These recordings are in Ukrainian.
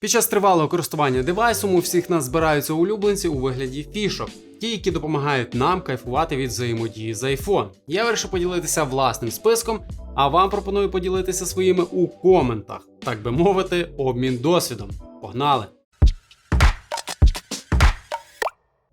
Під час тривалого користування девайсом у всіх нас збираються улюбленці у вигляді фішок, ті, які допомагають нам кайфувати від взаємодії з iPhone. Я вирішив поділитися власним списком, а вам пропоную поділитися своїми у коментах, так би мовити, обмін досвідом. Погнали!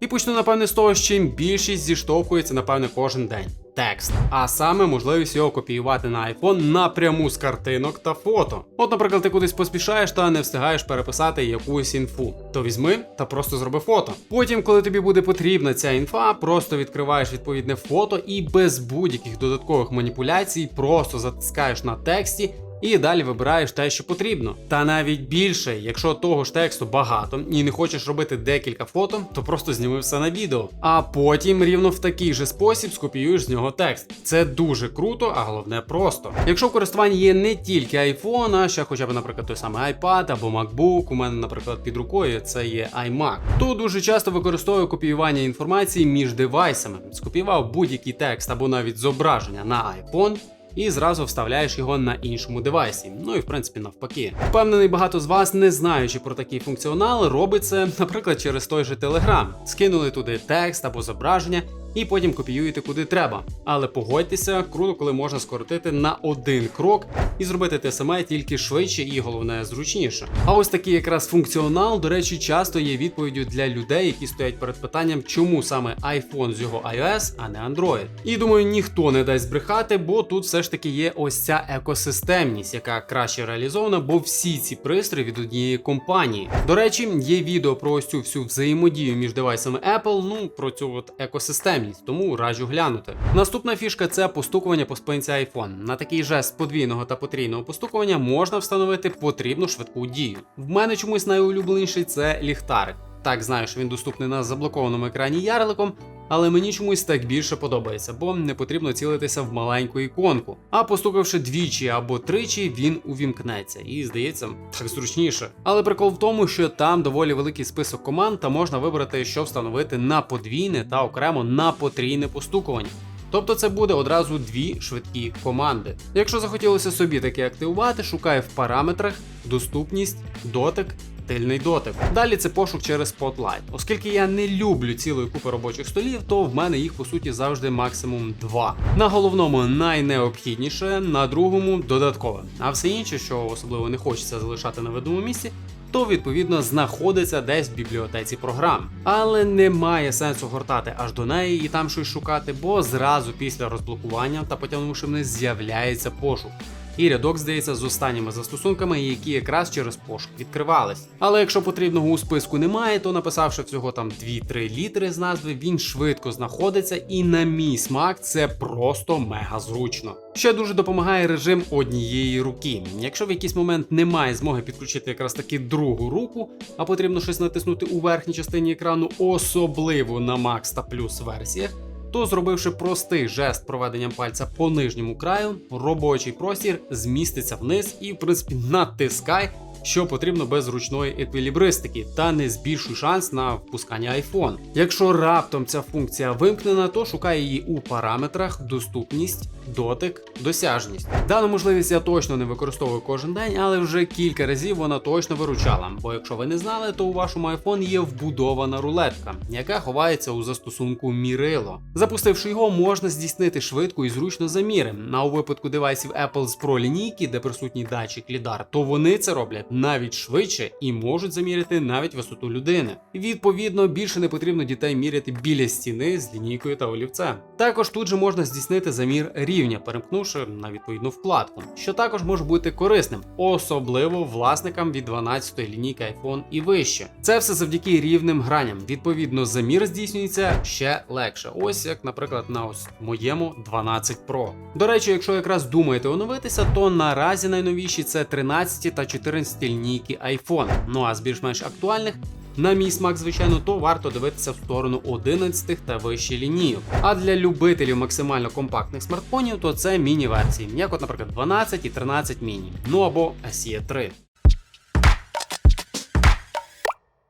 І почну, напевне, з того, з чим більшість зіштовхується, напевне, кожен день. Текст, а саме можливість його копіювати на iPhone напряму з картинок та фото. От, наприклад, ти кудись поспішаєш та не встигаєш переписати якусь інфу, то візьми та просто зроби фото. Потім, коли тобі буде потрібна ця інфа, просто відкриваєш відповідне фото і без будь-яких додаткових маніпуляцій просто затискаєш на тексті і далі вибираєш те, що потрібно. Та навіть більше, якщо того ж тексту багато і не хочеш робити декілька фото, то просто зніми все на відео. А потім рівно в такий же спосіб скопіюєш з нього текст. Це дуже круто, а головне просто. Якщо в користуванні є не тільки iPhone, а ще хоча б, наприклад, той самий iPad або MacBook, у мене, наприклад, під рукою це є iMac, то дуже часто використовую копіювання інформації між девайсами. Скопіював будь-який текст або навіть зображення на iPhone і зразу вставляєш його на іншому девайсі. Ну і в принципі навпаки. Впевнений, багато з вас, не знаючи про такий функціонал, робить це, наприклад, через той же Telegram. Скинули туди текст або зображення. І потім копіюєте куди треба. Але погодьтеся, круто, коли можна скоротити на один крок і зробити те саме тільки швидше і головне зручніше. А ось такий якраз функціонал, до речі, часто є відповіддю для людей, які стоять перед питанням, чому саме iPhone з його iOS, а не Android. І думаю, ніхто не дасть збрехати, бо тут все ж таки є ось ця екосистемність, яка краще реалізована, бо всі ці пристрої від однієї компанії. До речі, є відео про ось цю всю взаємодію між девайсами Apple, ну про цю от екосистемність, тому раджу глянути. Наступна фішка це постукування по спинці iPhone. На такий жест подвійного та потрійного постукування можна встановити потрібну швидку дію. В мене чомусь найулюбленіший це ліхтарик. Так, знаю, що він доступний на заблокованому екрані ярликом, але мені чомусь так більше подобається, бо не потрібно цілитися в маленьку іконку. А постукавши двічі або тричі, він увімкнеться, і здається, так зручніше. Але прикол в тому, що там доволі великий список команд, та можна вибрати, що встановити на подвійне та окремо на потрійне постукування. Тобто це буде одразу дві швидкі команди. Якщо захотілося собі таке активувати, шукай в параметрах доступність, дотик. Тильний дотик. Далі це пошук через Spotlight. Оскільки я не люблю цілої купи робочих столів, то в мене їх по суті завжди максимум два. На головному найнеобхідніше, на другому додаткове. А все інше, що особливо не хочеться залишати на видному місці, то відповідно знаходиться десь в бібліотеці програм. Але немає сенсу гортати аж до неї і там щось шукати, бо зразу після розблокування та потягнувши вниз з'являється пошук. І рядок здається з останніми застосунками, які якраз через пошук відкривались. Але якщо потрібного у списку немає, то написавши всього там 2-3 літери з назви, він швидко знаходиться, і на мій смак це просто мега зручно. Ще дуже допомагає режим однієї руки. Якщо в якийсь момент немає змоги підключити якраз таки другу руку, а потрібно щось натиснути у верхній частині екрану, особливо на Max та Plus версіях. То, зробивши простий жест проведенням пальця по нижньому краю, робочий простір зміститься вниз і, в принципі, натискай, що потрібно без зручної еквілібристики, та не збільшуй шанс на впускання iPhone. Якщо раптом ця функція вимкнена, то шукай її у параметрах доступність, дотик, досяжність. Дану можливість я точно не використовую кожен день, але вже кілька разів вона точно виручала. Бо якщо ви не знали, то у вашому iPhone є вбудована рулетка, яка ховається у застосунку Мірило. Запустивши його, можна здійснити швидко і зручно заміри. А у випадку девайсів Apple з Pro лінійки, де присутній датчик LiDAR, то вони це роблять навіть швидше і можуть заміряти навіть висоту людини. Відповідно, більше не потрібно дітей міряти біля стіни з лінійкою та олівцем. Також тут же можна здійснити замір рівня, перемкнувши на відповідну вкладку, що також може бути корисним, особливо власникам від 12-ї лінійки iPhone і вище. Це все завдяки рівним граням. Відповідно, замір здійснюється ще легше. Ось як, наприклад, на ось моєму 12 Pro. До речі, якщо якраз думаєте оновитися, то наразі найновіші це 13 та 14 проти лінійки iPhone. Ну а з більш-менш актуальних. На мій смак, звичайно, то варто дивитися в сторону 11 та вищі лінійок. А для любителів максимально компактних смартфонів, то це міні-версії, як, от, наприклад, 12 і 13 міні, ну або SE3.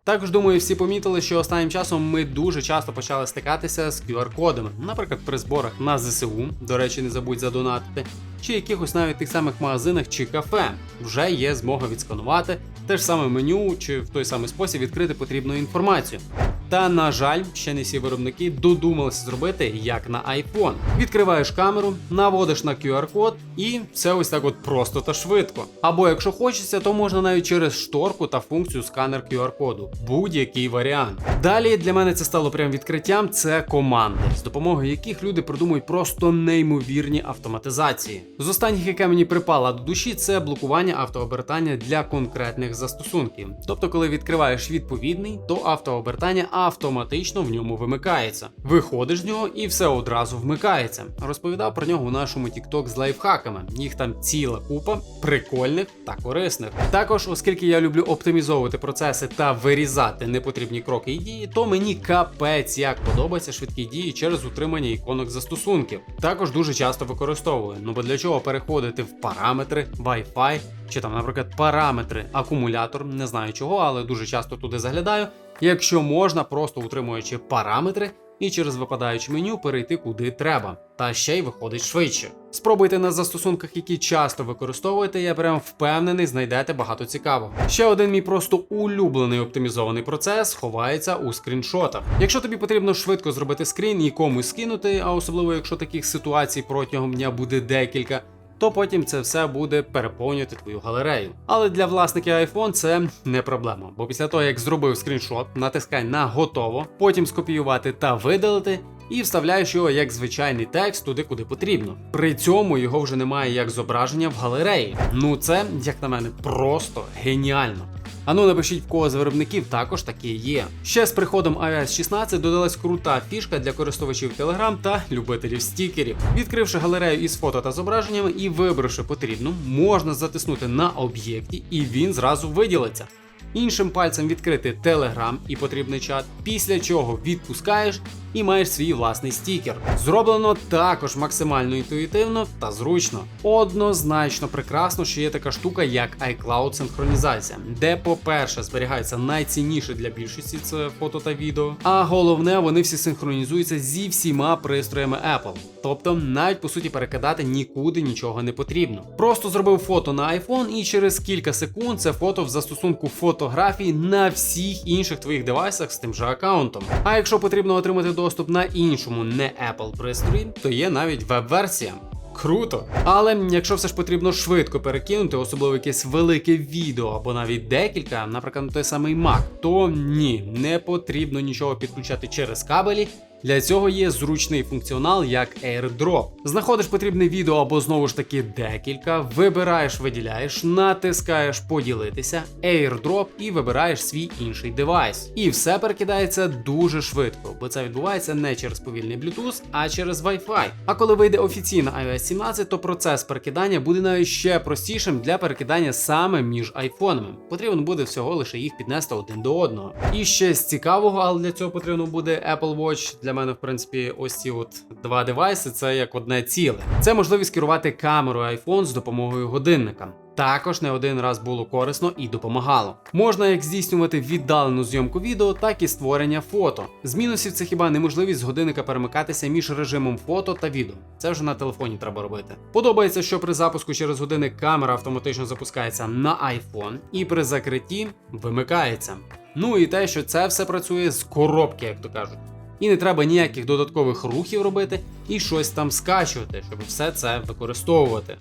Також думаю, всі помітили, що останнім часом ми дуже часто почали стикатися з QR-кодами, наприклад, при зборах на ЗСУ, до речі, не забудь задонатити, чи якихось навіть тих самих магазинах чи кафе вже є змога відсканувати те ж саме меню чи в той самий спосіб відкрити потрібну інформацію. Та, на жаль, ще не всі виробники додумалися зробити як на iPhone. Відкриваєш камеру, наводиш на QR-код і все ось так от просто та швидко. Або якщо хочеться, то можна навіть через шторку та функцію сканер QR-коду. Будь-який варіант. Далі для мене це стало прям відкриттям. Це команди, з допомогою яких люди придумують просто неймовірні автоматизації. З останніх, яке мені припала до душі, це блокування автообертання для конкретних застосунків. Тобто, коли відкриваєш відповідний, то автообертання автоматично в ньому вимикається. Виходиш з нього і все одразу вмикається. Розповідав про нього у нашому TikTok з лайфхаками. Їх там ціла купа прикольних та корисних. Також, оскільки я люблю оптимізовувати процеси та вирізати непотрібні кроки і дії, то мені капець як подобаються швидкі дії через утримання іконок застосунків. Також дуже часто використовую. Ну бо для чого переходити в параметри, Wi-Fi чи там, наприклад, параметри, акумулятор, не знаю чого, але дуже часто туди заглядаю. Якщо можна, просто утримуючи параметри і через випадаюче меню перейти куди треба, та ще й виходить швидше. Спробуйте на застосунках, які часто використовуєте, я прям впевнений, знайдете багато цікавого. Ще один мій просто улюблений оптимізований процес ховається у скріншотах. Якщо тобі потрібно швидко зробити скрін і комусь скинути, а особливо якщо таких ситуацій протягом дня буде декілька то потім це все буде переповнювати твою галерею. Але для власників iPhone це не проблема, бо після того, як зробив скріншот, натискай на готово, потім скопіювати та видалити. І вставляєш його як звичайний текст туди, куди потрібно. При цьому його вже немає як зображення в галереї. Ну це, як на мене, просто геніально. Ану, напишіть в кого з виробників також таке є. Ще з приходом iOS 16 додалась крута фішка для користувачів Telegram та любителів стікерів. Відкривши галерею із фото та зображеннями і вибравши потрібну, можна затиснути на об'єкті, і він зразу виділиться. Іншим пальцем відкрити Telegram і потрібний чат, після чого відпускаєш і маєш свій власний стікер. Зроблено також максимально інтуїтивно та зручно. Однозначно прекрасно, що є така штука, як iCloud синхронізація, де, по-перше, зберігається найцінніше для більшості це фото та відео. А головне, вони всі синхронізуються зі всіма пристроями Apple. Тобто, навіть по суті перекидати нікуди нічого не потрібно. Просто зробив фото на iPhone, і через кілька секунд це фото в застосунку фотографії на всіх інших твоїх девайсах з тим же аккаунтом. А якщо потрібно отримати доступ на іншому не Apple пристрої, то є навіть веб-версія. Круто. Але якщо все ж потрібно швидко перекинути, особливо якесь велике відео або навіть декілька, наприклад, на той самий Mac, то ні, не потрібно нічого підключати через кабелі. Для цього є зручний функціонал як AirDrop. Знаходиш потрібне відео або знову ж таки декілька, вибираєш, виділяєш, натискаєш поділитися, AirDrop і вибираєш свій інший девайс. І все перекидається дуже швидко, бо це відбувається не через повільний Bluetooth, а через Wi-Fi. А коли вийде офіційна iOS 17, то процес перекидання буде навіть ще простішим для перекидання саме між айфонами. Потрібно буде всього лише їх піднести один до одного. І ще з цікавого, але для цього потрібно буде Apple Watch. Для мене, в принципі, ось ці от два девайси це як одне ціле. Це можливість керувати камерою iPhone з допомогою годинника. Також не один раз було корисно і допомагало. Можна як здійснювати віддалену зйомку відео, так і створення фото. З мінусів це хіба неможливість з годинника перемикатися між режимом фото та відео. Це вже на телефоні треба робити. Подобається, що при запуску через годинник камера автоматично запускається на iPhone і при закритті вимикається. Ну і те, що це все працює з коробки, як то кажуть. І не треба ніяких додаткових рухів робити і щось там скачувати, щоб все це використовувати.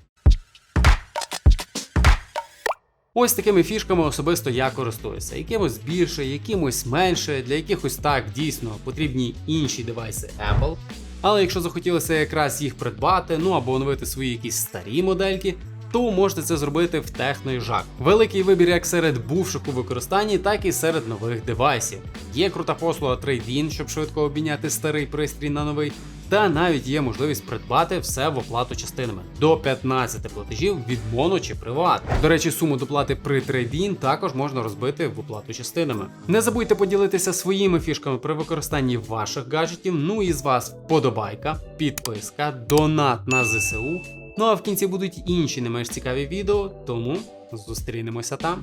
Ось такими фішками особисто я користуюся. Якимось більше, якимось менше, для якихось так дійсно потрібні інші девайси Apple. Але якщо захотілося якраз їх придбати, ну або оновити свої якісь старі модельки, то можете це зробити в техноїжак. Великий вибір як серед бувших у використанні, так і серед нових девайсів. Є крута послуга Trade-in, щоб швидко обміняти старий пристрій на новий. Та навіть є можливість придбати все в оплату частинами до 15 платежів від моно чи приват. До речі, суму доплати при трейдін також можна розбити в оплату частинами. Не забудьте поділитися своїми фішками при використанні ваших гаджетів. Ну і з вас вподобайка, підписка, донат на ЗСУ. Ну а в кінці будуть інші не менш цікаві відео, тому зустрінемося там.